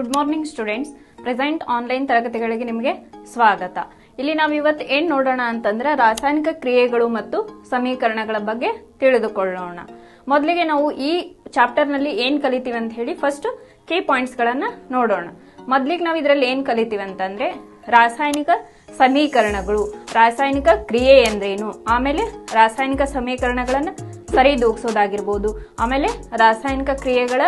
Good morning students present online ತರಗತಿಗಳಿಗೆ ನಿಮಗೆ ಸ್ವಾಗತ. ಇಲ್ಲಿ ನಾವು ಇವತ್ತು ಏನ್ ನೋಡೋಣ ಅಂತಂದ್ರೆ ರಾಸಾಯನಿಕ ಕ್ರಿಯೆಗಳು ಮತ್ತು ಸಮೀಕರಣಗಳ ಬಗ್ಗೆ ತಿಳಿದುಕೊಳ್ಳೋಣ. ಮೊದಲಿಗೆ ನಾವು ಈ ಚಾಪ್ಟರ್ನಲ್ಲಿ ಏನ್ ಕಲಿತೀವಿ ಅಂತ ಹೇಳಿ ಫಸ್ಟ್ ಕೀ ಪಾಯಿಂಟ್ಸ್ ಗಳನ್ನ ನೋಡೋಣ. ಮೊದ್ಲಿಗೆ ನಾವು ಇದರಲ್ಲಿ ಏನ್ ಕಲಿತೀವಿ ಅಂತಂದ್ರೆ ರಾಸಾಯನಿಕ ಸಮೀಕರಣಗಳು. ರಾಸಾಯನಿಕ ಕ್ರಿಯೆ ಎಂದ್ರೇನು ಆಮೇಲೆ ರಾಸಾಯನಿಕ ಸಮೀಕರಣಗಳನ್ನ ಸರಿದೂಗಿಸೋದಾಗಿರ್ಬೋದು ಆಮೇಲೆ ರಾಸಾಯನಿಕ ಕ್ರಿಯೆಗಳ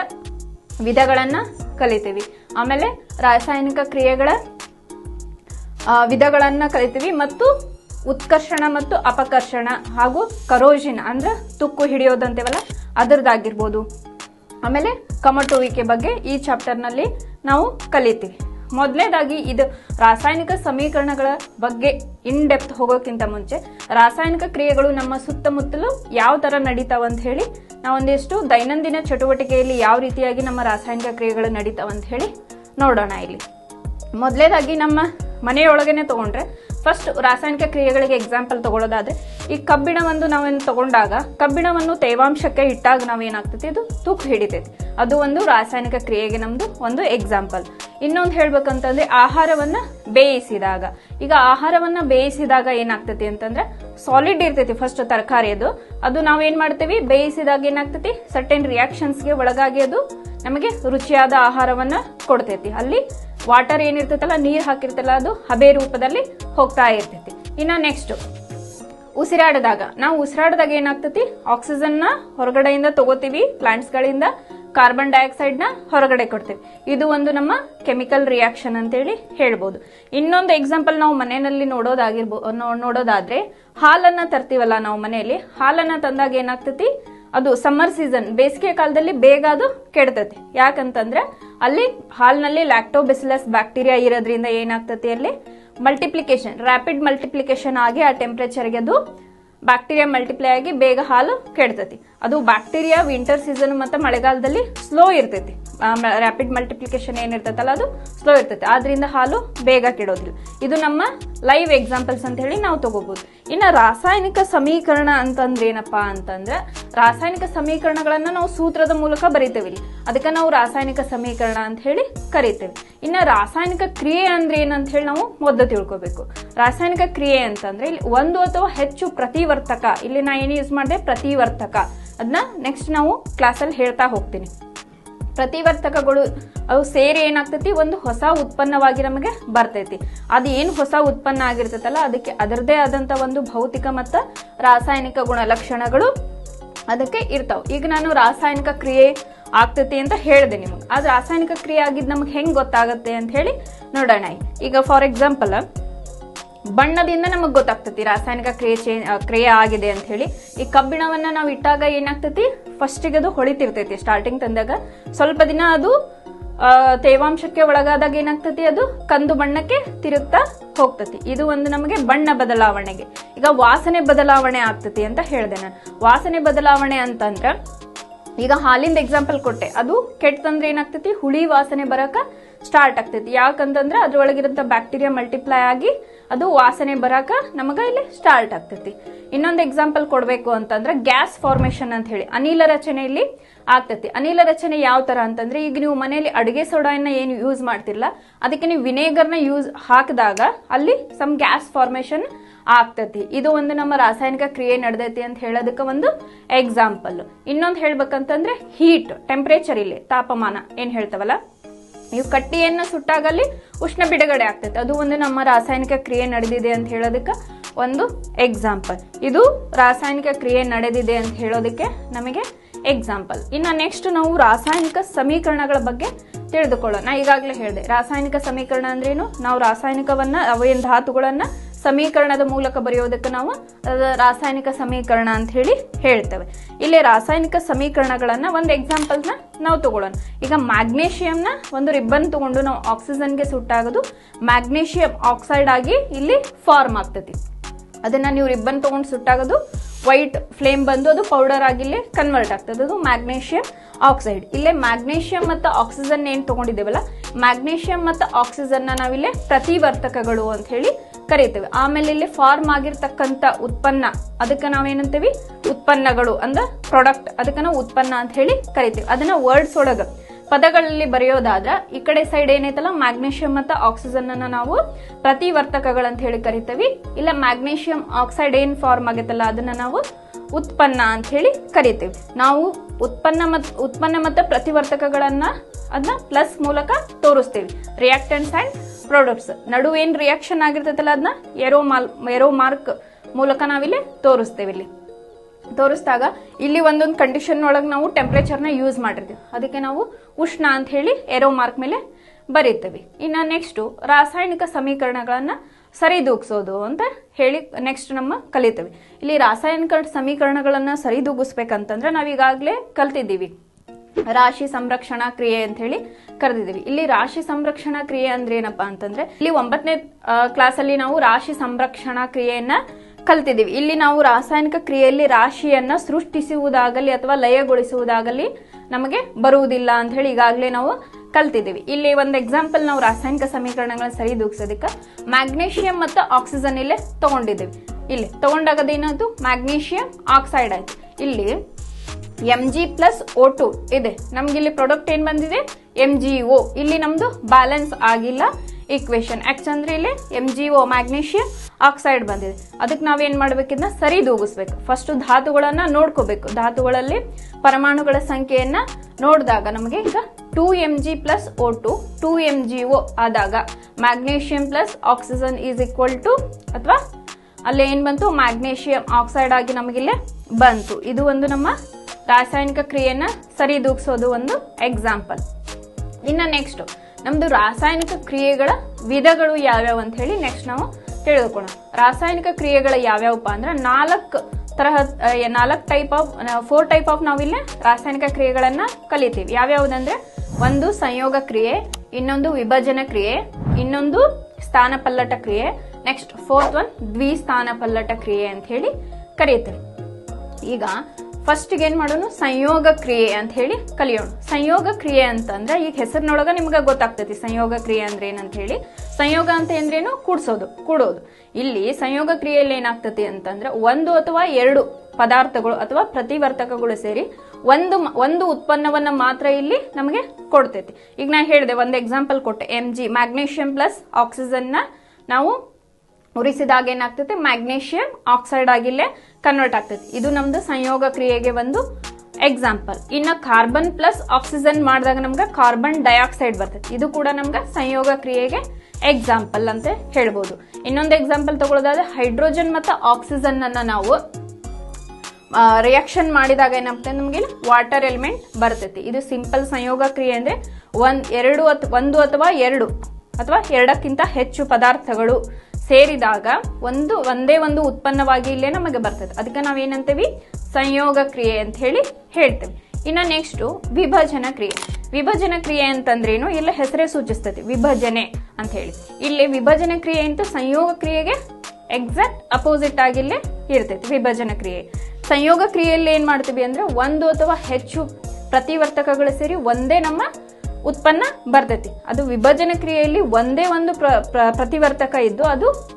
ವಿಧಗಳನ್ನ ಕಲಿತೀವಿ. ಆಮೇಲೆ ರಾಸಾಯನಿಕ ಕ್ರಿಯೆಗಳ ವಿಧಗಳನ್ನು ಕಲಿತೀವಿ ಮತ್ತು ಉತ್ಕರ್ಷಣ ಮತ್ತು ಅಪಕರ್ಷಣ ಹಾಗೂ ಕರೋಜಿನ್ ಅಂದ್ರೆ ತುಕ್ಕು ಹಿಡಿಯೋದಂತೇವಲ್ಲ, ಅದರದ್ದಾಗಿರ್ಬೋದು. ಆಮೇಲೆ ಕಮಟುವಿಕೆ ಬಗ್ಗೆ ಈ ಚಾಪ್ಟರ್ನಲ್ಲಿ ನಾವು ಕಲಿತೀವಿ. ಮೊದಲನೇದಾಗಿ ಇದು ರಾಸಾಯನಿಕ ಸಮೀಕರಣಗಳ ಬಗ್ಗೆ ಇನ್ ಡೆಪ್ತ್ ಹೋಗೋಕ್ಕಿಂತ ಮುಂಚೆ, ರಾಸಾಯನಿಕ ಕ್ರಿಯೆಗಳು ನಮ್ಮ ಸುತ್ತಮುತ್ತಲು ಯಾವ ಥರ ನಡೀತಾವ ಅಂತ ಹೇಳಿ ನಾವೊಂದಿಷ್ಟು ದೈನಂದಿನ ಚಟುವಟಿಕೆಯಲ್ಲಿ ಯಾವ ರೀತಿಯಾಗಿ ನಮ್ಮ ರಾಸಾಯನಿಕ ಕ್ರಿಯೆಗಳು ನಡೀತಾವ ಅಂತ ಹೇಳಿ ನೋಡೋಣ ಇಲ್ಲಿ. ಮೊದಲೇದಾಗಿ ನಮ್ಮ ಮನೆಯೊಳಗೇನೆ ತಗೊಂಡ್ರೆ ಫಸ್ಟ್ ರಾಸಾಯನಿಕ ಕ್ರಿಯೆಗಳಿಗೆ ಎಕ್ಸಾಂಪಲ್ ತಗೊಳ್ಳೋದಾದ್ರೆ ಈ ಕಬ್ಬಿಣವನ್ನು ನಾವೇನು ತಗೊಂಡಾಗ, ಕಬ್ಬಿಣವನ್ನು ತೇವಾಂಶಕ್ಕೆ ಇಟ್ಟಾಗ ನಾವೇನಾಗ್ತೈತಿ? ಅದು ತೂಕು ಹಿಡಿತೈತಿ. ಅದು ಒಂದು ರಾಸಾಯನಿಕ ಕ್ರಿಯೆಗೆ ನಮ್ದು ಒಂದು ಎಕ್ಸಾಂಪಲ್ ಇನ್ನೊಂದು ಹೇಳ್ಬೇಕಂತಂದ್ರೆ, ಆಹಾರವನ್ನ ಬೇಯಿಸಿದಾಗ. ಈಗ ಆಹಾರವನ್ನ ಬೇಯಿಸಿದಾಗ ಏನಾಗ್ತೈತಿ ಅಂತಂದ್ರೆ ಸಾಲಿಡ್ ಇರ್ತೈತಿ ಫಸ್ಟ್ ತರಕಾರಿ ಅದು. ಅದು ನಾವೇನ್ ಮಾಡ್ತೀವಿ? ಬೇಯಿಸಿದಾಗ ಏನಾಗ್ತೈತಿ? ಸರ್ಟೆನ್ ರಿಯಾಕ್ಷನ್ಸ್ಗೆ ಒಳಗಾಗಿ ಅದು ನಮಗೆ ರುಚಿಯಾದ ಆಹಾರವನ್ನ ಕೊಡ್ತೈತಿ. ಅಲ್ಲಿ ವಾಟರ್ ಏನಿರ್ತೈತಲ್ಲ, ನೀರು ಹಾಕಿರ್ತಲ್ಲ ಅದು ಹಬೆ ರೂಪದಲ್ಲಿ ಹೋಗ್ತಾ ಇರ್ತೈತಿ. ಇನ್ನ ನೆಕ್ಸ್ಟ್ ಉಸಿರಾಡದಾಗ. ನಾವು ಉಸಿರಾಡದಾಗ ಏನಾಗ್ತೈತಿ? ಆಕ್ಸಿಜನ್ನ ಹೊರಗಡೆಯಿಂದ ತಗೋತೀವಿ ಪ್ಲಾಂಟ್ಸ್ಗಳಿಂದ ಕಾರ್ಬನ್ ಡೈಆಕ್ಸೈಡ್ನ ಹೊರಗಡೆ ಕೊಡ್ತೀವಿ. ಇದು ಒಂದು ನಮ್ಮ ಕೆಮಿಕಲ್ ರಿಯಾಕ್ಷನ್ ಅಂತೇಳಿ ಹೇಳ್ಬೋದು. ಇನ್ನೊಂದು ಎಕ್ಸಾಂಪಲ್ ನಾವು ಮನೆಯಲ್ಲಿ ನೋಡೋದಾಗಿರ್ಬೋ ನೋಡೋದಾದ್ರೆ ಹಾಲನ್ನ ತರ್ತೀವಲ್ಲ ನಾವು ಮನೆಯಲ್ಲಿ, ಹಾಲನ್ನ ತಂದಾಗ ಏನಾಗ್ತೈತಿ? ಅದು ಸಮ್ಮರ್ ಸೀಸನ್ ಬೇಸಿಗೆ ಕಾಲದಲ್ಲಿ ಬೇಗ ಅದು ಕೆಡ್ತೈತಿ. ಯಾಕಂತಂದ್ರೆ ಅಲ್ಲಿ ಹಾಲ್ನಲ್ಲಿ ಲ್ಯಾಕ್ಟೋಬೆಸಿಲಸ್ ಬ್ಯಾಕ್ಟೀರಿಯಾ ಇರೋದ್ರಿಂದ ಏನಾಗ್ತತಿ ಅಲ್ಲಿ? ಮಲ್ಟಿಪ್ಲಿಕೇಶನ್ ರ್ಯಾಪಿಡ್ ಮಲ್ಟಿಪ್ಲಿಕೇಶನ್ ಆಗಿ ಆ ಟೆಂಪ್ರೇಚರ್ಗೆ ಅದು ಬ್ಯಾಕ್ಟೀರಿಯಾ ಮಲ್ಟಿಪ್ಲೈ ಆಗಿ ಬೇಗ ಹಾಲು ಕೆಡ್ತೈತಿ. ಅದು ಬ್ಯಾಕ್ಟೀರಿಯಾ ವಿಂಟರ್ ಸೀಸನ್ ಮತ್ತೆ ಮಳೆಗಾಲದಲ್ಲಿ ಸ್ಲೋ ಇರ್ತೈತಿ. ರ್ಯಾಪಿಡ್ ಮಲ್ಟಿಪ್ಲಿಕೇಶನ್ ಏನಿರ್ತೈತಲ್ಲ ಅದು ಸ್ಲೋ ಇರ್ತೈತಿ. ಆದ್ರಿಂದ ಹಾಲು ಬೇಗ ಕೆಡೋದಿಲ್ಲ. ಇದು ನಮ್ಮ ಲೈವ್ ಎಕ್ಸಾಂಪಲ್ಸ್ ಅಂತ ಹೇಳಿ ನಾವು ತಗೋಬಹುದು ಇನ್ನ ರಾಸಾಯನಿಕ ಸಮೀಕರಣ ಅಂತಂದ್ರೆ ಏನಪ್ಪಾ ಅಂತಂದ್ರೆ, ರಾಸಾಯನಿಕ ಸಮೀಕರಣಗಳನ್ನ ನಾವು ಸೂತ್ರದ ಮೂಲಕ ಬರಿತೇವೆ ಇಲ್ಲಿ. ಅದಕ್ಕೆ ನಾವು ರಾಸಾಯನಿಕ ಸಮೀಕರಣ ಅಂತ ಹೇಳಿ ಕರಿತೇವೆ. ಇನ್ನ ರಾಸಾಯನಿಕ ಕ್ರಿಯೆ ಅಂದ್ರೆ ಏನಂತ ಹೇಳಿ ನಾವು ಮೊದಲು ತಿಳ್ಕೊಬೇಕು. ರಾಸಾಯನಿಕ ಕ್ರಿಯೆ ಅಂತಂದ್ರೆ ಇಲ್ಲಿ ಒಂದು ಅಥವಾ ಹೆಚ್ಚು ಪ್ರತಿವರ್ತಕ, ಇಲ್ಲಿ ನಾ ಏನು ಯೂಸ್ ಮಾಡಿದೆ? ಪ್ರತಿವರ್ತಕ. ಅದನ್ನ ನೆಕ್ಸ್ಟ್ ನಾವು ಕ್ಲಾಸಲ್ಲಿ ಹೇಳ್ತಾ ಹೋಗ್ತೀನಿ. ಪ್ರತಿವರ್ತಕಗಳು, ಅವು ಸೇರಿ ಏನಾಗ್ತೈತಿ? ಒಂದು ಹೊಸ ಉತ್ಪನ್ನವಾಗಿ ನಮಗೆ ಬರ್ತೈತಿ. ಅದು ಏನು ಹೊಸ ಉತ್ಪನ್ನ ಆಗಿರ್ತೈತಲ್ಲ, ಅದಕ್ಕೆ ಅದರದೇ ಆದಂತ ಒಂದು ಭೌತಿಕ ಮತ್ತು ರಾಸಾಯನಿಕ ಗುಣಲಕ್ಷಣಗಳು ಅದಕ್ಕೆ ಇರ್ತಾವೆ. ಈಗ ನಾನು ರಾಸಾಯನಿಕ ಕ್ರಿಯೆ ಆಗ್ತೈತಿ ಅಂತ ಹೇಳಿದೆ ನಿಮಗೆ. ಅದು ರಾಸಾಯನಿಕ ಕ್ರಿಯೆ ಆಗಿದ್ದು ನಮಗೆ ಹೆಂಗೆ ಗೊತ್ತಾಗುತ್ತೆ ಅಂತ ಹೇಳಿ ನೋಡೋಣ ಈಗ ಫಾರ್ ಎಕ್ಸಾಂಪಲ್ ಬಣ್ಣದಿಂದ ನಮಗೆ ಗೊತ್ತಾಗ್ತತಿ, ರಾಸಾಯನಿಕ ಕ್ರಿಯೆ ಚೇ ಕ್ರಿಯೆ ಆಗಿದೆ ಅಂತ ಹೇಳಿ. ಈ ಕಬ್ಬಿಣವನ್ನ ನಾವು ಇಟ್ಟಾಗ ಏನಾಗ್ತತಿ? ಫಸ್ಟಿಗೆ ಅದು ಹೊಳಿತಿರ್ತೈತಿ ಸ್ಟಾರ್ಟಿಂಗ್ ತಂದಾಗ. ಸ್ವಲ್ಪ ದಿನ ಅದು ತೇವಾಂಶಕ್ಕೆ ಒಳಗಾದಾಗ ಏನಾಗ್ತತಿ ಅದು? ಕಂದು ಬಣ್ಣಕ್ಕೆ ತಿರುಗ್ತಾ ಹೋಗ್ತತಿ. ಇದು ಒಂದು ನಮಗೆ ಬಣ್ಣ ಬದಲಾವಣೆಗೆ. ಈಗ ವಾಸನೆ ಬದಲಾವಣೆ ಆಗ್ತತಿ ಅಂತ ಹೇಳಿದೆ ನಾನು. ವಾಸನೆ ಬದಲಾವಣೆ ಅಂತಂದ್ರ, ಈಗ ಹಾಲಿಂದ ಎಕ್ಸಾಂಪಲ್ ಕೊಟ್ಟೆ. ಅದು ಕೆಟ್ಟಂದ್ರೆ ಏನಾಗ್ತತಿ? ಹುಳಿ ವಾಸನೆ ಬರಕ ಸ್ಟಾರ್ಟ್ ಆಗ್ತೈತಿ. ಯಾಕಂತಂದ್ರೆ ಅದ್ರೊಳಗಿರಂತ ಬ್ಯಾಕ್ಟೀರಿಯಾ ಮಲ್ಟಿಪ್ಲೈ ಆಗಿ ಅದು ವಾಸನೆ ಬರಾಕ ನಮಗ ಇಲ್ಲಿ ಸ್ಟಾರ್ಟ್ ಆಗ್ತೈತಿ. ಇನ್ನೊಂದು ಎಕ್ಸಾಂಪಲ್ ಕೊಡಬೇಕು ಅಂತಂದ್ರೆ ಗ್ಯಾಸ್ ಫಾರ್ಮೇಶನ್ ಅಂತ ಹೇಳಿ. ಅನಿಲ ರಚನೆಯಲ್ಲಿ ಆಗ್ತೈತಿ. ಅನಿಲ ರಚನೆ ಯಾವ ತರ ಅಂತಂದ್ರೆ ಈಗ ನೀವು ಮನೆಯಲ್ಲಿ ಅಡುಗೆ ಸೋಡಾನ ಏನು ಯೂಸ್ ಮಾಡ್ತಿರಲ್ಲ ಅದಕ್ಕೆ ನೀವು ವಿನೇಗರ್ನ ಯೂಸ್ ಹಾಕಿದಾಗ ಅಲ್ಲಿ ಸಮ್ ಗ್ಯಾಸ್ ಫಾರ್ಮೇಶನ್ ಆಗ್ತೈತಿ. ಇದು ಒಂದು ನಮ್ಮ ರಾಸಾಯನಿಕ ಕ್ರಿಯೆ ನಡೆದೈತಿ ಅಂತ ಹೇಳೋದಕ್ಕೆ ಒಂದು ಎಕ್ಸಾಂಪಲ್ ಇನ್ನೊಂದು ಹೇಳ್ಬೇಕಂತಂದ್ರೆ ಹೀಟ್ ಟೆಂಪರೇಚರ್ ಇಲ್ಲಿ, ತಾಪಮಾನ ಏನ್ ಹೇಳ್ತಾವಲ್ಲ? ನೀವು ಕಟ್ಟಿಯನ್ನು ಸುಟ್ಟಾಗಲ್ಲಿ ಉಷ್ಣ ಬಿಡುಗಡೆ ಆಗ್ತೈತೆ. ಅದು ಒಂದು ನಮ್ಮ ರಾಸಾಯನಿಕ ಕ್ರಿಯೆ ನಡೆದಿದೆ ಅಂತ ಹೇಳೋದಕ್ಕೆ ಒಂದು ಎಕ್ಸಾಂಪಲ್ ಇದು ರಾಸಾಯನಿಕ ಕ್ರಿಯೆ ನಡೆದಿದೆ ಅಂತ ಹೇಳೋದಕ್ಕೆ ನಮಗೆ ಎಕ್ಸಾಂಪಲ್ ಇನ್ನು ನೆಕ್ಸ್ಟ್ ನಾವು ರಾಸಾಯನಿಕ ಸಮೀಕರಣಗಳ ಬಗ್ಗೆ ತಿಳಿದುಕೊಳ್ಳೋಣ. ಈಗಾಗಲೇ ಹೇಳಿದೆ, ರಾಸಾಯನಿಕ ಸಮೀಕರಣ ಅಂದ್ರೇನು? ನಾವು ರಾಸಾಯನಿಕವನ್ನು ಅವೇನು ಧಾತುಗಳನ್ನ ಸಮೀಕರಣದ ಮೂಲಕ ಬರೆಯೋದಕ್ಕೆ ನಾವು ರಾಸಾಯನಿಕ ಸಮೀಕರಣ ಅಂತ ಹೇಳಿ ಹೇಳ್ತೇವೆ. ಇಲ್ಲಿ ರಾಸಾಯನಿಕ ಸಮೀಕರಣಗಳನ್ನ ಒಂದು ಎಕ್ಸಾಂಪಲ್ಸ್ನ ನಾವು ತಗೊಳ್ಳೋಣ. ಈಗ ಮ್ಯಾಗ್ನೇಷಿಯಂನ ಒಂದು ರಿಬ್ಬನ್ ತಗೊಂಡು ನಾವು ಆಕ್ಸಿಜನ್ಗೆ ಸುಟ್ಟಾಗೋದು ಮ್ಯಾಗ್ನೇಷಿಯಂ ಆಕ್ಸೈಡ್ ಆಗಿ ಇಲ್ಲಿ ಫಾರ್ಮ್ ಆಗ್ತೈತಿ. ಅದನ್ನ ನೀವು ರಿಬ್ಬನ್ ತಗೊಂಡು ಸುಟ್ಟಾಗೋದು ವೈಟ್ ಫ್ಲೇಮ್ ಬಂದು ಅದು ಪೌಡರ್ ಆಗಿ ಇಲ್ಲಿ ಕನ್ವರ್ಟ್ ಆಗ್ತದೆ. ಅದು ಮ್ಯಾಗ್ನೇಷಿಯಂ ಆಕ್ಸೈಡ್ ಇಲ್ಲೇ ಮ್ಯಾಗ್ನೇಷಿಯಂ ಮತ್ತು ಆಕ್ಸಿಜನ್ ಏನು ತಗೊಂಡಿದ್ದೇವಲ್ಲ? ಮ್ಯಾಗ್ನೇಷಿಯಂ ಮತ್ತು ಆಕ್ಸಿಜನ್ನ ನಾವಿಲ್ಲಿ ಪ್ರತಿವರ್ತಕಗಳು ಅಂತ ಹೇಳಿ ಕರಿತೇವೆ ಆಮೇಲೆ ಇಲ್ಲಿ ಫಾರ್ಮ್ ಆಗಿರ್ತಕ್ಕಂಥ ಉತ್ಪನ್ನ, ಅದಕ್ಕೆ ನಾವೇನಂತೀವಿ? ಉತ್ಪನ್ನಗಳು ಅಂದ್ರೆ ಪ್ರಾಡಕ್ಟ್ ಅದಕ್ಕೆ ನಾವು ಉತ್ಪನ್ನ ಅಂತ ಹೇಳಿ ಕರಿತೀವಿ. ಅದನ್ನ ವರ್ಡ್ಸ್ ಒಳಗ. ಪದಗಳಲ್ಲಿ ಬರೆಯೋದಾದ್ರೆ, ಈ ಕಡೆ ಸೈಡ್ ಏನೈತಲ್ಲ ಮ್ಯಾಗ್ನೇಷಿಯಂ ಮತ್ತು ಆಕ್ಸಿಜನ್ ಅನ್ನ ನಾವು ಅಂತ ಹೇಳಿ ಕರಿತೀವಿ. ಇಲ್ಲ ಮ್ಯಾಗ್ನೇಷಿಯಂ ಆಕ್ಸೈಡ್ ಏನ್ ಫಾರ್ಮ್ ಆಗೈತಲ್ಲ, ಅದನ್ನ ನಾವು ಉತ್ಪನ್ನ ಅಂತ ಹೇಳಿ ಕರಿತೀವಿ. ನಾವು ಉತ್ಪನ್ನ ಮತ್, ಉತ್ಪನ್ನ ಮತ್ತು ಪ್ರತಿವರ್ತಕಗಳನ್ನ ಅದನ್ನ ಪ್ಲಸ್ ಮೂಲಕ ತೋರಿಸ್ತೀವಿ. ರಿಯಾಕ್ಟೆಂಟ್ಸ್ ಅಂಡ್ ಪ್ರಾಡಕ್ಟ್ಸ್ ನಡುವೆ ಏನ್ ರಿಯಾಕ್ಷನ್ ಆಗಿರ್ತೈತಲ್ಲ ಅದನ್ನ ಎರೋ ಮಾಲ್ ಎರೋ ಮಾರ್ಕ್ ಮೂಲಕ ನಾವಿಲ್ಲಿ ತೋರಿಸ್ತೇವೆ ಇಲ್ಲಿ. ತೋರಿಸಿದಾಗ ಇಲ್ಲಿ ಒಂದೊಂದು ಕಂಡೀಷನ್ ಒಳಗೆ ನಾವು ಟೆಂಪ್ರೇಚರ್ನ ಯೂಸ್ ಮಾಡಿರ್ತೀವಿ. ಅದಕ್ಕೆ ನಾವು ಉಷ್ಣ ಅಂತ ಹೇಳಿ ಎರೋ ಮಾರ್ಕ್ ಮೇಲೆ ಬರೀತೀವಿ. ಇನ್ನು ನೆಕ್ಸ್ಟು ರಾಸಾಯನಿಕ ಸಮೀಕರಣಗಳನ್ನು ಸರಿದೂಗಿಸೋದು ಅಂತ ಹೇಳಿ ನೆಕ್ಸ್ಟ್ ನಮ್ಮ ಕಲಿತೇವೆ. ಇಲ್ಲಿ ರಾಸಾಯನಿಕ ಸಮೀಕರಣಗಳನ್ನು ಸರಿದೂಗಿಸ್ಬೇಕಂತಂದ್ರೆ ನಾವೀಗಾಗಲೇ ಕಲ್ತಿದ್ದೀವಿ. ರಾಶಿ ಸಂರಕ್ಷಣಾ ಕ್ರಿಯೆ ಅಂತ ಹೇಳಿ ಕರೆದಿದ್ದೀವಿ. ಇಲ್ಲಿ ರಾಶಿ ಸಂರಕ್ಷಣಾ ಕ್ರಿಯೆ ಅಂದ್ರೆ ಏನಪ್ಪಾ ಅಂತಂದ್ರೆ, ಇಲ್ಲಿ ಒಂಬತ್ತನೇ ಕ್ಲಾಸಲ್ಲಿ ನಾವು ರಾಶಿ ಸಂರಕ್ಷಣಾ ಕ್ರಿಯೆಯನ್ನ ಕಲ್ತಿದ್ದೀವಿ. ಇಲ್ಲಿ ನಾವು ರಾಸಾಯನಿಕ ಕ್ರಿಯೆಯಲ್ಲಿ ರಾಶಿಯನ್ನ ಸೃಷ್ಟಿಸುವುದಾಗಲಿ ಅಥವಾ ಲಯಗೊಳಿಸುವುದಾಗಲಿ ನಮಗೆ ಬರುವುದಿಲ್ಲ ಅಂತ ಹೇಳಿ ಈಗಾಗಲೇ ನಾವು ಕಲ್ತಿದ್ದೀವಿ. ಇಲ್ಲಿ ಒಂದು ಎಕ್ಸಾಂಪಲ್ ನಾವು ರಾಸಾಯನಿಕ ಸಮೀಕರಣಗಳನ್ನ ಸರಿದೂಗಿಸೋದಕ್ಕೆ ಮ್ಯಾಗ್ನೇಷಿಯಂ ಮತ್ತು ಆಕ್ಸಿಜನ್ ಇಲ್ಲೇ ತಗೊಂಡಿದ್ದೀವಿ. ಇಲ್ಲಿ ತಗೊಂಡಾಗದೇನದು ಮ್ಯಾಗ್ನೇಷಿಯಂ ಆಕ್ಸೈಡ್ ಆಯ್ತು. ಇಲ್ಲಿ M G plus O two ಇದೆ. ನಮ್ಗೆ ಇಲ್ಲಿ ಪ್ರಾಡಕ್ಟ್ ಏನ್ ಬಂದಿದೆ? ಎಂ ಜಿ ಓ ಇಲ್ಲಿ ನಮ್ದು ಬ್ಯಾಲೆನ್ಸ್ ಆಗಿಲ್ಲ ಈಕ್ವೇಶನ್ ಯಾಕಂದ್ರೆ ಇಲ್ಲಿ M G O magnesium oxide ಬಂದಿದೆ. ಅದಕ್ಕೆ ನಾವೇನ್ ಮಾಡ್ಬೇಕಿದ್ನ ಸರಿ ದೂಗಿಸ್ಬೇಕು. ಫಸ್ಟ್ ಧಾತುಗಳನ್ನ ನೋಡ್ಕೋಬೇಕು. ಧಾತುಗಳಲ್ಲಿ ಪರಮಾಣುಗಳ ಸಂಖ್ಯೆಯನ್ನ ನೋಡಿದಾಗ ನಮಗೆ ಈಗ two M G plus O two two M G O ಆದಾಗ magnesium plus oxygen is equal to ಅಥವಾ ಅಲ್ಲಿ ಏನ್ ಬಂತು? ಮ್ಯಾಗ್ನೇಷಿಯಂ ಆಕ್ಸೈಡ್ ಆಗಿ ನಮಗಿಲ್ಲೇ ಬಂತು. ಇದು ಒಂದು ನಮ್ಮ ರಾಸಾಯನಿಕ ಕ್ರಿಯೆಯನ್ನ ಸರಿದೂಗಿಸೋದು ಒಂದು ಎಕ್ಸಾಂಪಲ್ ಇನ್ನು ನೆಕ್ಸ್ಟ್ ನಮ್ದು ರಾಸಾಯನಿಕ ಕ್ರಿಯೆಗಳ ವಿಧಗಳು ಯಾವ್ಯಾವ ಅಂತ ಹೇಳಿ ನೆಕ್ಸ್ಟ್ ನಾವು ತಿಳಿದುಕೊಳ್ಳೋಣ. ರಾಸಾಯನಿಕ ಕ್ರಿಯೆಗಳ ಯಾವ್ಯಾವಪ್ಪ ಅಂದ್ರೆ ನಾಲ್ಕು ತರಹ ನಾಲ್ಕು type of four type of ನಾವಿಲ್ಲಿ ರಾಸಾಯನಿಕ ಕ್ರಿಯೆಗಳನ್ನ ಕಲಿತೀವಿ. ಯಾವ್ಯಾವುದಂದ್ರೆ ಒಂದು ಸಂಯೋಗ ಕ್ರಿಯೆ, ಇನ್ನೊಂದು ವಿಭಜನ ಕ್ರಿಯೆ, ಇನ್ನೊಂದು ಸ್ಥಾನಪಲ್ಲಟ ಕ್ರಿಯೆ ನೆಕ್ಸ್ಟ್ ಫೋರ್ತ್ ಒನ್ ದ್ವಿಸ್ಥಾನ ಪಲ್ಲಟ ಕ್ರಿಯೆ ಅಂತ ಹೇಳಿ ಕರೆಯುತ್ತೆ ಈಗ ಫಸ್ಟ್ ಏನ್ ಮಾಡೋಣ ಸಂಯೋಗ ಕ್ರಿಯೆ ಅಂತ ಹೇಳಿ ಕಲಿಯೋಣ. ಸಂಯೋಗ ಕ್ರಿಯೆ ಅಂತಂದ್ರೆ ಈಗ ಹೆಸರಿನೊಳಗ ನಿಮ್ಗೆ ಗೊತ್ತಾಗ್ತೈತಿ. ಸಂಯೋಗ ಕ್ರಿಯೆ ಅಂದ್ರೆ ಏನಂತ ಹೇಳಿ? ಸಂಯೋಗ ಅಂತ ಅಂದ್ರೇನು ಕೂಡ್ಸೋದು, ಕೂಡೋದು. ಇಲ್ಲಿ ಸಂಯೋಗ ಕ್ರಿಯೆಯಲ್ಲಿ ಏನಾಗ್ತತಿ ಅಂತಂದ್ರೆ ಒಂದು ಅಥವಾ ಎರಡು ಪದಾರ್ಥಗಳು ಅಥವಾ ಪ್ರತಿವರ್ತಕಗಳು ಸೇರಿ ಒಂದು ಒಂದು ಉತ್ಪನ್ನವನ್ನ ಮಾತ್ರ ಇಲ್ಲಿ ನಮಗೆ ಕೊಡ್ತೈತಿ. ಈಗ ನಾ ಹೇಳಿದೆ, ಒಂದು ಎಕ್ಸಾಂಪಲ್ ಕೊಟ್ಟೆ. ಎಂ ಜಿ ಮ್ಯಾಗ್ನೇಷಿಯಂ ಪ್ಲಸ್ ಆಕ್ಸಿಜನ್ನ ನಾವು ಉರಿಸಿದಾಗ ಏನಾಗ್ತೈತೆ? ಮ್ಯಾಗ್ನೇಷಿಯಂ ಆಕ್ಸೈಡ್ ಆಗಿಲ್ಲೇ ಕನ್ವರ್ಟ್ ಆಗ್ತೈತಿ. ಇದು ನಮ್ದು ಸಂಯೋಗ ಕ್ರಿಯೆಗೆ ಒಂದು ಎಕ್ಸಾಂಪಲ್ ಇನ್ನ ಕಾರ್ಬನ್ ಪ್ಲಸ್ ಆಕ್ಸಿಜನ್ ಮಾಡಿದಾಗ ನಮ್ಗೆ ಕಾರ್ಬನ್ ಡೈಆಕ್ಸೈಡ್ ಬರ್ತೈತಿ. ಇದು ಕೂಡ ನಮ್ಗೆ ಸಂಯೋಗ ಕ್ರಿಯೆಗೆ ಎಕ್ಸಾಂಪಲ್ ಅಂತ ಹೇಳ್ಬೋದು. ಇನ್ನೊಂದು ಎಕ್ಸಾಂಪಲ್ ತಗೊಳ್ಳೋದಾದ್ರೆ ಹೈಡ್ರೋಜನ್ ಮತ್ತು ಆಕ್ಸಿಜನ್ ಅನ್ನ ನಾವು ರಿಯಾಕ್ಷನ್ ಮಾಡಿದಾಗ ಏನಾಗ್ತದೆ ನಮಗೆ ವಾಟರ್ ಎಲಿಮೆಂಟ್ ಬರ್ತೈತಿ. ಇದು ಸಿಂಪಲ್ ಸಂಯೋಗ ಕ್ರಿಯೆ ಅಂದ್ರೆ ಒಂದ್, ಎರಡು ಅಥವಾ ಒಂದು ಅಥವಾ ಎರಡು, ಅಥವಾ ಎರಡಕ್ಕಿಂತ ಹೆಚ್ಚು ಪದಾರ್ಥಗಳು ಸೇರಿದಾಗ ಒಂದು, ಒಂದೇ ಒಂದು ಉತ್ಪನ್ನವಾಗಿ ಇಲ್ಲೇ ನಮಗೆ ಬರ್ತದೆ. ಅದಕ್ಕೆ ನಾವೇನಂತೀವಿ? ಸಂಯೋಗ ಕ್ರಿಯೆ ಅಂತ ಹೇಳಿ ಹೇಳ್ತೇವೆ. ಇನ್ನ ನೆಕ್ಸ್ಟ್ ವಿಭಜನ ಕ್ರಿಯೆ. ವಿಭಜನ ಕ್ರಿಯೆ ಅಂತಂದ್ರೇನು? ಇಲ್ಲ ಹೆಸರೇ ಸೂಚಿಸ್ತದೆ. ವಿಭಜನೆ ಅಂತ ಹೇಳಿ. ಇಲ್ಲಿ ವಿಭಜನ ಕ್ರಿಯೆ ಅಂತ ಸಂಯೋಗ ಕ್ರಿಯೆಗೆ ಎಕ್ಸಾಕ್ಟ್ ಅಪೋಸಿಟ್ ಆಗಿಲ್ಲೇ ಇರ್ತೈತಿ ವಿಭಜನ ಕ್ರಿಯೆ. ಸಂಯೋಗ ಕ್ರಿಯೆಯಲ್ಲಿ ಏನ್ ಮಾಡ್ತೀವಿ ಅಂದ್ರೆ ಒಂದು ಅಥವಾ ಹೆಚ್ಚು ಪ್ರತಿವರ್ತಕಗಳು ಸೇರಿ ಒಂದೇ ನಮ್ಮ ಉತ್ಪನ್ನ ಬರ್ತೈತಿ. ಅದು ವಿಭಜನ ಕ್ರಿಯೆಯಲ್ಲಿ ಒಂದೇ ಒಂದು ಪ್ರ ಪ್ರ- ಪ್ರತಿವರ್ತಕ ಇದ್ದು ಅದು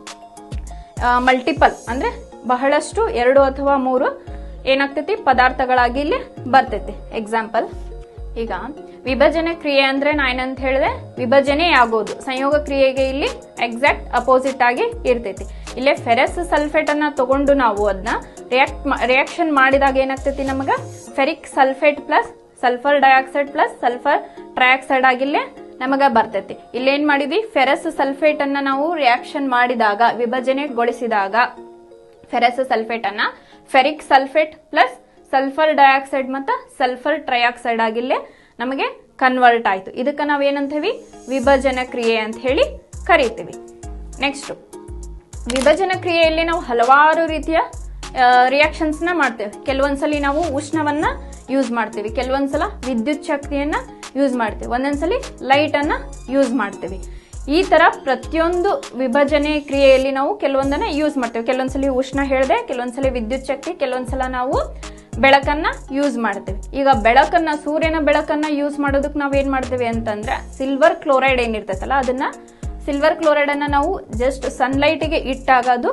ಮಲ್ಟಿಪಲ್ ಅಂದ್ರೆ ಬಹಳಷ್ಟು ಎರಡು ಅಥವಾ ಮೂರು ಏನಾಗ್ತೈತಿ? ಪದಾರ್ಥಗಳಾಗಿ ಇಲ್ಲಿ ಬರ್ತೈತಿ. ಎಕ್ಸಾಂಪಲ್ ಈಗ ವಿಭಜನೆ ಕ್ರಿಯೆ ಅಂದ್ರೆ ನಾ ಏನಂತ ಹೇಳಿದೆ? ವಿಭಜನೆ ಆಗೋದು. ಸಂಯೋಗ ಕ್ರಿಯೆಗೆ ಇಲ್ಲಿ ಎಕ್ಸಾಕ್ಟ್ ಅಪೋಸಿಟ್ ಆಗಿ ಇರ್ತೈತಿ. ಇಲ್ಲೇ ಫೆರಸ್ ಸಲ್ಫೇಟ್ ಅನ್ನ ತಗೊಂಡು ನಾವು ಅದನ್ನ ರಿಯಾಕ್ಟ್ ರಿಯಾಕ್ಷನ್ ಮಾಡಿದಾಗ ಏನಾಗ್ತೈತಿ ನಮಗ? Ferric sulphate plus sulphur dioxide plus sulphur trioxide ಆಗಿಲ್ಲೇ ನಮಗ ಬರ್ತೈತಿ. ಇಲ್ಲೇನ್ ಮಾಡಿದ್ವಿ? ಫೆರಸ್ ಸಲ್ಫೇಟ್ ಅನ್ನ ನಾವು ರಿಯಾಕ್ಷನ್ ಮಾಡಿದಾಗ, ವಿಭಜನೆಗೊಳಿಸಿದಾಗ ಫೆರಸ್ ಸಲ್ಫೇಟ್ ಅನ್ನ ferric sulphate plus sulphur dioxide ಮತ್ತು ಸಲ್ಫರ್ ಟ್ರೈಆಕ್ಸೈಡ್ ಆಗಿಲ್ಲೇ ನಮಗೆ ಕನ್ವರ್ಟ್ ಆಯ್ತು. ಇದಕ್ಕೆ ನಾವೇನಂತೀವಿ ವಿಭಜನ ಕ್ರಿಯೆ ಅಂತ ಹೇಳಿ ಕರಿತೀವಿ. ನೆಕ್ಸ್ಟ್ ವಿಭಜನ ಕ್ರಿಯೆಯಲ್ಲಿ ನಾವು ಹಲವಾರು ರೀತಿಯ ರಿಯಾಕ್ಷನ್ಸ್ನ ಮಾಡ್ತೇವೆ. ಕೆಲವೊಂದ್ಸಲಿ ನಾವು ಉಷ್ಣವನ್ನ ಯೂಸ್ ಮಾಡ್ತೀವಿ. ಕೆಲವೊಂದ್ಸಲ ವಿದ್ಯುತ್ ಶಕ್ತಿಯನ್ನ ಯೂಸ್ ಮಾಡ್ತೀವಿ. ಒಂದೊಂದ್ಸಲ ಲೈಟ್ ಅನ್ನ ಯೂಸ್ ಮಾಡ್ತೀವಿ. ಈ ತರ ಪ್ರತಿಯೊಂದು ವಿಭಜನೆ ಕ್ರಿಯೆಯಲ್ಲಿ ನಾವು ಕೆಲವೊಂದನ್ನ ಯೂಸ್ ಮಾಡ್ತೇವೆ. ಕೆಲವೊಂದ್ಸಲಿ ಉಷ್ಣ ಹೇಳಿದೆ, ಕೆಲವೊಂದ್ಸಲಿ ವಿದ್ಯುತ್ ಶಕ್ತಿ, ಕೆಲವೊಂದ್ಸಲ ನಾವು ಬೆಳಕನ್ನ ಯೂಸ್ ಮಾಡ್ತೇವೆ. ಈಗ ಬೆಳಕನ್ನ, ಸೂರ್ಯನ ಬೆಳಕನ್ನ ಯೂಸ್ ಮಾಡೋದಕ್ಕೆ ನಾವು ಏನ್ ಮಾಡ್ತೇವೆ ಅಂತಂದ್ರೆ ಸಿಲ್ವರ್ ಕ್ಲೋರೈಡ್ ಏನಿರ್ತೈತಲ್ಲ, ಅದನ್ನ ಸಿಲ್ವರ್ ಕ್ಲೋರೈಡ್ ಅನ್ನ ನಾವು ಜಸ್ಟ್ ಸನ್ಲೈಟ್ಗೆ ಇಟ್ಟಾಗ ಅದು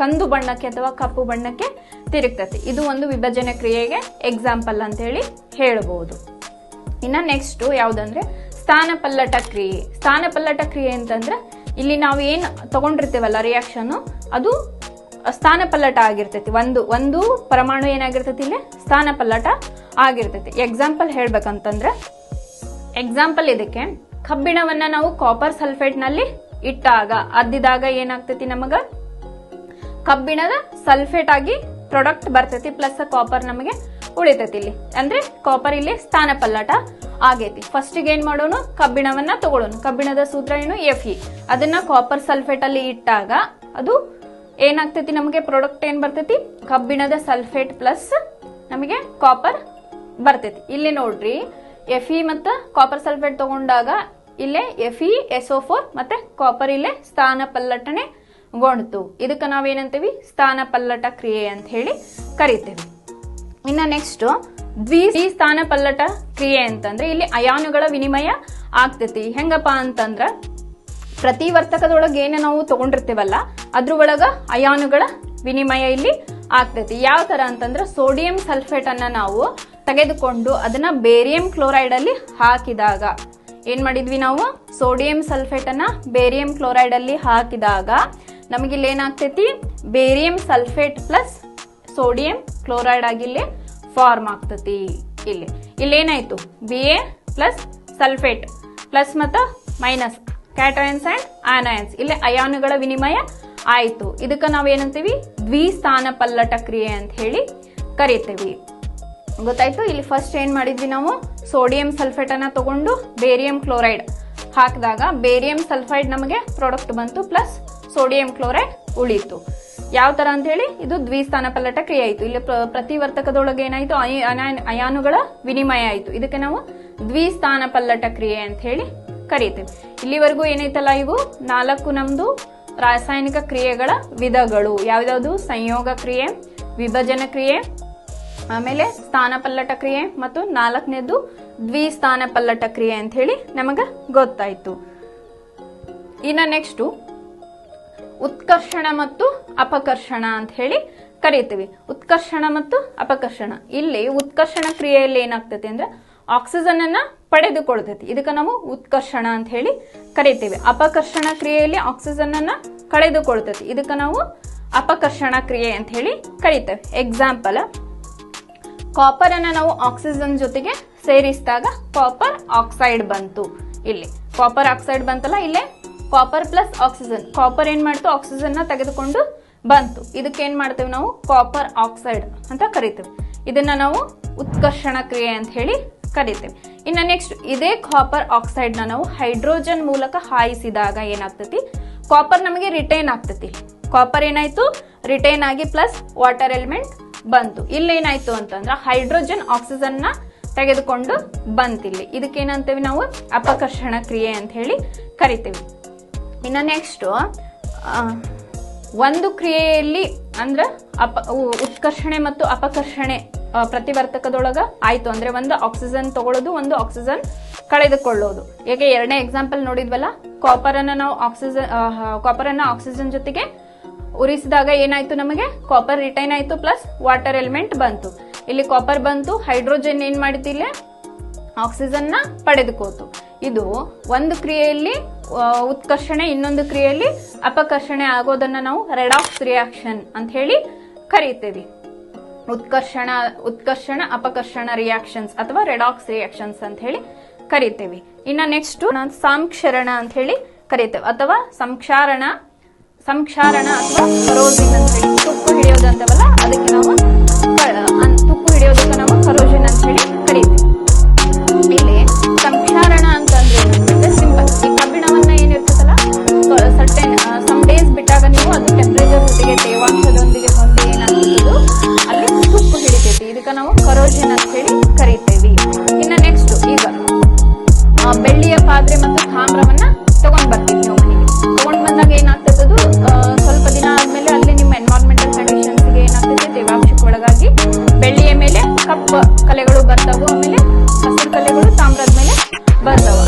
ಕಂದು ಬಣ್ಣಕ್ಕೆ ಅಥವಾ ಕಪ್ಪು ಬಣ್ಣಕ್ಕೆ ತಿರುಗ್ತೈತಿ ಇದು ಒಂದು ವಿಭಜನೆ ಕ್ರಿಯೆಗೆ ಎಕ್ಸಾಂಪಲ್ ಅಂತ ಹೇಳಿ ಹೇಳ್ಬೋದು. ಇನ್ನ ನೆಕ್ಸ್ಟ್ ಯಾವ್ದಂದ್ರೆ ಸ್ಥಾನಪಲ್ಲಟ ಕ್ರಿಯೆ. ಸ್ಥಾನಪಲ್ಲಟ ಕ್ರಿಯೆ ಅಂತಂದ್ರೆ ಇಲ್ಲಿ ನಾವು ಏನು ತಗೊಂಡಿರ್ತೇವಲ್ಲ ರಿಯಾಕ್ಷನ್ ಅದು ಸ್ಥಾನಪಲ್ಲಟ ಆಗಿರ್ತೈತಿ. ಒಂದು ಒಂದು ಪರಮಾಣು ಏನಾಗಿರ್ತೈತಿ ಇಲ್ಲಿ? ಸ್ಥಾನಪಲ್ಲಟ ಆಗಿರ್ತೈತಿ. ಎಕ್ಸಾಂಪಲ್ ಹೇಳ್ಬೇಕಂತಂದ್ರೆ ಎಕ್ಸಾಂಪಲ್ ಇದಕ್ಕೆ ಕಬ್ಬಿಣವನ್ನ ನಾವು ಕಾಪರ್ ಸಲ್ಫೇಟ್ನಲ್ಲಿ ಇಟ್ಟಾಗ, ಅದ್ದಿದಾಗ ಏನಾಗ್ತೈತಿ ನಮಗ? ಕಬ್ಬಿಣದ ಸಲ್ಫೇಟ್ ಆಗಿ ಪ್ರಾಡಕ್ಟ್ ಬರ್ತೈತಿ ಪ್ಲಸ್ ಕಾಪರ್ ನಮಗೆ ಉಳಿತೈತಿ ಇಲ್ಲಿ. ಅಂದ್ರೆ ಕಾಪರ್ ಇಲ್ಲಿ ಸ್ಥಾನ ಪಲ್ಲಟ ಆಗೈತಿ. ಫಸ್ಟ್ ಏನ್ ಮಾಡೋಣ ಕಬ್ಬಿಣವನ್ನ ತಗೊಳ್ಳೋಣ ಕಬ್ಬಿಣದ ಸೂತ್ರ ಏನು? ಎಫ್ ಅದನ್ನ ಕಾಪರ್ ಸಲ್ಫೇಟ್ ಅಲ್ಲಿ ಇಟ್ಟಾಗ ಅದು ಏನಾಗ್ತೈತಿ ನಮಗೆ? ಪ್ರಾಡಕ್ಟ್ ಏನ್ ಬರ್ತೈತಿ? ಕಬ್ಬಿಣದ ಸಲ್ಫೇಟ್ ಪ್ಲಸ್ ನಮಗೆ ಕಾಪರ್ ಬರ್ತೈತಿ. ಇಲ್ಲಿ ನೋಡ್ರಿ ಎಫ್ ಇ ಮತ್ತು ಕಾಪರ್ ಸಲ್ಫೇಟ್ ತಗೊಂಡಾಗ ಇಲ್ಲೇ F E S O four ಮತ್ತೆ ಕಾಪರ್ ಇಲ್ಲೇ ಸ್ಥಾನ ಪಲ್ಲಟನೆ ಗೊಂಡ್ತು ಇದಕ್ಕೆ ನಾವೇನಂತೀವಿ? ಸ್ಥಾನ ಪಲ್ಲಟ ಕ್ರಿಯೆ ಅಂತ ಹೇಳಿ ಕರಿತೇವೆ. ಇನ್ನ ನೆಕ್ಸ್ಟ್ ದ್ವಿ ಸ್ಥಾನ ಪಲ್ಲಟ ಕ್ರಿಯೆ ಅಂತಂದ್ರೆ ಇಲ್ಲಿ ಅಯಾನುಗಳ ವಿನಿಮಯ ಆಗ್ತೈತಿ. ಹೆಂಗಪ್ಪ ಅಂತಂದ್ರ ಪ್ರತಿವರ್ತಕದೊಳಗೆ ಏನು ನಾವು ತಗೊಂಡಿರ್ತೀವಲ್ಲ, ಅದ್ರ ಒಳಗ ಅಯಾನುಗಳ ವಿನಿಮಯ ಇಲ್ಲಿ ಆಗ್ತೈತಿ. ಯಾವ ತರ ಅಂತಂದ್ರೆ ಸೋಡಿಯಂ ಸಲ್ಫೇಟ್ ಅನ್ನ ನಾವು ತೆಗೆದುಕೊಂಡು ಅದನ್ನ ಬೇರಿಯಂ ಕ್ಲೋರೈಡ್ ಅಲ್ಲಿ ಹಾಕಿದಾಗ. ಏನ್ ಮಾಡಿದ್ವಿ ನಾವು? ಸೋಡಿಯಂ ಸಲ್ಫೇಟ್ ಅನ್ನ ಬೇರಿಯಂ ಕ್ಲೋರೈಡ್ ಅಲ್ಲಿ ಹಾಕಿದಾಗ ನಮಗಿಲ್ಲಿ ಏನಾಗ್ತೈತಿ barium sulphate plus sodium chloride ಆಗಿ ಇಲ್ಲಿ ಫಾರ್ಮ್ ಆಗ್ತತಿ ಇಲ್ಲಿ. ಇಲ್ಲಿ ಏನಾಯ್ತು B A plus sulphate plus ಮತ್ತು ಮೈನಸ್ ಕ್ಯಾಟಯನ್ಸ್ ಆ್ಯಂಡ್ ಆನಯನ್ಸ್ ಇಲ್ಲಿ ಅಯಾನುಗಳ ವಿನಿಮಯ ಆಯಿತು. ಇದಕ್ಕೆ ನಾವೇನಂತೀವಿ? ದ್ವಿಸ್ಥಾನ ಪಲ್ಲಟ ಕ್ರಿಯೆ ಅಂತ ಹೇಳಿ ಕರಿತೀವಿ. ಗೊತ್ತಾಯ್ತು? ಇಲ್ಲಿ ಫಸ್ಟ್ ಏನು ಮಾಡಿದ್ವಿ ನಾವು? ಸೋಡಿಯಂ ಸಲ್ಫೇಟನ್ನು ತಗೊಂಡು ಬೇರಿಯಂ ಕ್ಲೋರೈಡ್ ಹಾಕಿದಾಗ ಬೇರಿಯಂ ಸಲ್ಫೈಡ್ ನಮಗೆ ಪ್ರಾಡಕ್ಟ್ ಬಂತು. ಪ್ಲಸ್ ಸೋಡಿಯಂ ಕ್ಲೋರೈಡ್ ಉಳಿತು ಯಾವ ತರ ಅಂತ ಹೇಳಿ? ಇದು ದ್ವಿಸ್ಥಾನ ಪಲ್ಲಟ ಕ್ರಿಯೆ ಆಯಿತು. ಇಲ್ಲಿ ಪ್ರ- ಪ್ರತಿವರ್ತಕದೊಳಗೆ ಏನಾಯ್ತು? ಅಯಾನುಗಳ ವಿನಿಮಯ ಆಯಿತು. ಇದಕ್ಕೆ ನಾವು ದ್ವಿಸ್ಥಾನ ಪಲ್ಲಟ ಕ್ರಿಯೆ ಅಂತ ಹೇಳಿ ಕರೀತೇವೆ. ಇಲ್ಲಿವರೆಗೂ ಏನೈತಲ್ಲ ಇವು? ನಾಲ್ಕು ನಮ್ದು ರಾಸಾಯನಿಕ ಕ್ರಿಯೆಗಳ ವಿಧಗಳು. ಯಾವ್ದಾವ್ದು ಸಂಯೋಗ ಕ್ರಿಯೆ, ವಿಭಜನ ಕ್ರಿಯೆ, ಆಮೇಲೆ ಸ್ಥಾನ ಪಲ್ಲಟ ಕ್ರಿಯೆ ಮತ್ತು ನಾಲ್ಕನೇದು ದ್ವಿಸ್ಥಾನ ಪಲ್ಲಟ ಕ್ರಿಯೆ ಅಂತ ಹೇಳಿ ನಮಗ ಗೊತ್ತಾಯ್ತು. ಇನ್ನ ನೆಕ್ಸ್ಟು ಉತ್ಕರ್ಷಣ ಮತ್ತು ಅಪಕರ್ಷಣ ಅಂತ ಹೇಳಿ ಕರಿತೀವಿ. ಉತ್ಕರ್ಷಣ ಮತ್ತು ಅಪಕರ್ಷಣ. ಇಲ್ಲಿ ಉತ್ಕರ್ಷಣ ಕ್ರಿಯೆಯಲ್ಲಿ ಏನಾಗ್ತೈತಿ ಅಂದ್ರೆ ಆಕ್ಸಿಜನ್ ಅನ್ನ ಪಡೆದುಕೊಳ್ತೈತಿ ಇದಕ್ಕೆ ನಾವು ಉತ್ಕರ್ಷಣ ಅಂತ ಹೇಳಿ ಕರಿತೀವಿ. ಅಪಕರ್ಷಣ ಕ್ರಿಯೆಯಲ್ಲಿ ಆಕ್ಸಿಜನ್ ಅನ್ನ ಕಳೆದುಕೊಳ್ತೈತಿ ಇದಕ್ಕೆ ನಾವು ಅಪಕರ್ಷಣ ಕ್ರಿಯೆ ಅಂತ ಹೇಳಿ ಕರಿತೇವೆ. ಎಕ್ಸಾಂಪಲ್ ಕಾಪರ್ ಅನ್ನ ನಾವು ಆಕ್ಸಿಜನ್ ಜೊತೆಗೆ ಸೇರಿಸಿದಾಗ ಕಾಪರ್ ಆಕ್ಸೈಡ್ ಬಂತು. ಇಲ್ಲಿ ಕಾಪರ್ ಆಕ್ಸೈಡ್ ಬಂತಲ್ಲ, ಇಲ್ಲೇ ಕಾಪರ್ ಪ್ಲಸ್ ಆಕ್ಸಿಜನ್ ಕಾಪರ್ ಏನ್ ಮಾಡ್ತು? ಆಕ್ಸಿಜನ್ನ ತೆಗೆದುಕೊಂಡು ಬಂತು. ಇದಕ್ಕೆ ಏನ್ ಮಾಡ್ತೇವೆ ನಾವು? ಕಾಪರ್ ಆಕ್ಸೈಡ್ ಅಂತ ಕರಿತೇವೆ. ಇದನ್ನ ನಾವು ಉತ್ಕರ್ಷಣ ಕ್ರಿಯೆ ಅಂತ ಹೇಳಿ ಕರಿತೇವೆ. ಇನ್ನು ನೆಕ್ಸ್ಟ್ ಇದೇ ಕಾಪರ್ ಆಕ್ಸೈಡ್ನ ನಾವು ಹೈಡ್ರೋಜನ್ ಮೂಲಕ ಹಾಯಿಸಿದಾಗ ಏನಾಗ್ತತಿ? ಕಾಪರ್ ನಮಗೆ ರಿಟೈನ್ ಆಗ್ತತಿ. ಕಾಪರ್ ಏನಾಯ್ತು? ರಿಟೈನ್ ಆಗಿ ಪ್ಲಸ್ ವಾಟರ್ ಎಲಿಮೆಂಟ್ ಬಂತು. ಇಲ್ಲೇನಾಯ್ತು ಅಂತಂದ್ರೆ ಹೈಡ್ರೋಜನ್ ಆಕ್ಸಿಜನ್ನ ತೆಗೆದುಕೊಂಡು ಬಂತಿಲ್ಲಿ. ಇದಕ್ಕೇನಂತೇವೆ ನಾವು? ಅಪಕರ್ಷಣ ಕ್ರಿಯೆ ಅಂತ ಹೇಳಿ ಕರಿತೀವಿ. ಇನ್ನು ನೆಕ್ಸ್ಟು ಒಂದು ಕ್ರಿಯೆಯಲ್ಲಿ ಅಂದ್ರೆ ಅಪ ಉತ್ಕರ್ಷಣೆ ಮತ್ತು ಅಪಕರ್ಷಣೆ ಪ್ರತಿವರ್ತಕದೊಳಗೆ ಆಯ್ತು. ಅಂದ್ರೆ ಒಂದು ಆಕ್ಸಿಜನ್ ತಗೊಳ್ಳೋದು, ಒಂದು ಆಕ್ಸಿಜನ್ ಕಳೆದುಕೊಳ್ಳೋದು. ಯಾಕೆ ಎರಡನೇ ಎಕ್ಸಾಂಪಲ್ ನೋಡಿದ್ವಲ್ಲ? ಕಾಪರ್ ಅನ್ನ ನಾವು ಆಕ್ಸಿಜನ್ ಕಾಪರ್ ಅನ್ನ ಆಕ್ಸಿಜನ್ ಜೊತೆಗೆ ಉರಿಸಿದಾಗ ಏನಾಯ್ತು ನಮಗೆ? ಕಾಪರ್ ರಿಟೈನ್ ಆಯ್ತು ಪ್ಲಸ್ ವಾಟರ್ ಎಲಿಮೆಂಟ್ ಬಂತು. ಇಲ್ಲಿ ಕಾಪರ್ ಬಂತು ಹೈಡ್ರೋಜನ್ ಏನು ಆಕ್ಸಿಜನ್ನ ಪಡೆದುಕೋತು. ಇದು ಒಂದು ಕ್ರಿಯೆಯಲ್ಲಿ ಉತ್ಕರ್ಷಣೆ, ಇನ್ನೊಂದು ಕ್ರಿಯೆಯಲ್ಲಿ ಅಪಕರ್ಷಣೆ ಆಗೋದನ್ನ ನಾವು ರೆಡಾಕ್ಸ್ ರಿಯಾಕ್ಷನ್ ಅಂತ ಹೇಳಿ ಕರೀತೇವೆ. ಉತ್ಕರ್ಷಣ ಉತ್ಕರ್ಷಣ, ಅಪಕರ್ಷಣ ರಿಯಾಕ್ಷನ್ಸ್ ಅಥವಾ ರೆಡಾಕ್ಸ್ ರಿಯಾಕ್ಷನ್ಸ್ ಅಂತ ಹೇಳಿ ಕರಿತೇವೆ. ಇನ್ನ ನೆಕ್ಸ್ಟ್ ಸಂಕ್ಷರಣ ಅಂತ ಹೇಳಿ ಕರಿತೇವೆ. ಅಥವಾ ಸಂಕ್ಷಾರಣ ಸಂಕ್ಷಾರಣ ಅಥವಾ ಕರೋಜಿನ್ ಅಂತ ಹೇಳಿ. ತುಕ್ಕು ಹಿಡಿಯೋದಂತವಲ್ಲ ಅದಕ್ಕೆ ನಾವು ತುಪ್ಪು ಹಿಡಿಯೋದಕ್ಕೆ ನಾವು ಕರೋಜಿನ್ ಅಂತ ಹೇಳಿ ಕರಿತೇವೆ. ಇಲ್ಲಿ ಮೇಲೆ